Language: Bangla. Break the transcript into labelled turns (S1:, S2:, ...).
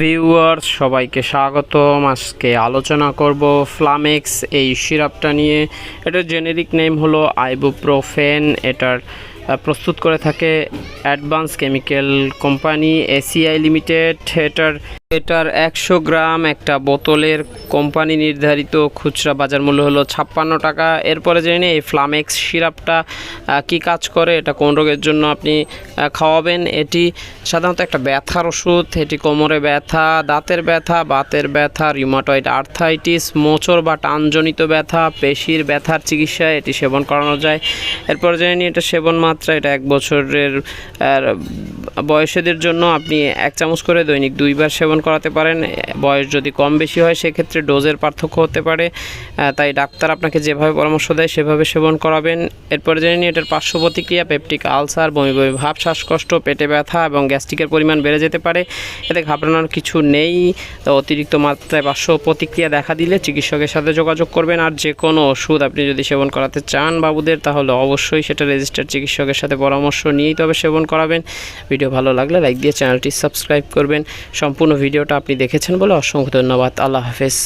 S1: ভিউয়ার্স সবাইকে স্বাগতম। আজকে আলোচনা করব ফ্লামেক্স এই সিরাপটা নিয়ে। এটার জেনেরিক নেম হলো আইবুপ্রোফেন এটার প্রস্তুত করে থাকে advance chemical company ACI limited এটার এটার একশো গ্রাম একটা বোতলের কোম্পানি নির্ধারিত খুচরা বাজার মূল্য হলো ছাপ্পান্ন টাকা। এরপরে জেনে নিই এই ফ্লামেক্স সিরাপটা কি কাজ করে, এটা কোন রোগের জন্য আপনি খাওয়াবেন? এটি সাধারণত একটা ব্যথার ওষুধ, এটি কোমরে ব্যথা, দাঁতের ব্যথা, বাতের ব্যথা রিউমাটয়েড আর্থাইটিস মোচর বা টানজনিত ব্যথা, পেশির ব্যথার চিকিৎসায় এটি সেবন করানো যায়। এরপরে জেনে নিই এটা সেবন মাত্রা, এটা এক বছরের বয়সীদের জন্য আপনি এক চামচ করে দৈনিক দুইবার সেবন করাতে পারেন। বয়স যদি কম বেশি হয়, সেক্ষেত্রে ডোজের পার্থক্য হতে পারে। তাই ডাক্তার আপনাকে যেভাবে পরামর্শ দেয়, সেভাবে সেবন করাবেন। এরপরে জেনে এটার পার্শ্ব প্রতিক্রিয়া পেপটিক আলসার, বমি বমি ভাব, শ্বাসকষ্ট, পেটে ব্যথা এবং গ্যাস্ট্রিকের পরিমাণ বেড়ে যেতে পারে। এতে ঘাবড়ানোর কিছু নেই। তো অতিরিক্ত মাত্রায় পার্শ্ব প্রতিক্রিয়া দেখা দিলে চিকিৎসকের সাথে যোগাযোগ করবেন। আর যে কোনো ওষুধ আপনি যদি সেবন করাতে চান বাবুদের, তাহলে অবশ্যই সেটা রেজিস্টার্ড চিকিৎসকের সাথে পরামর্শ নিয়েই তবে সেবন করাবেন। ভিডিও ভালো লাগলে লাইক দিয়ে চ্যানেলটি সাবস্ক্রাইব করবেন। সম্পূর্ণ ভিডিওটা আপনি দেখেছেন বলে অসংখ্য ধন্যবাদ। আল্লাহ হাফেজ।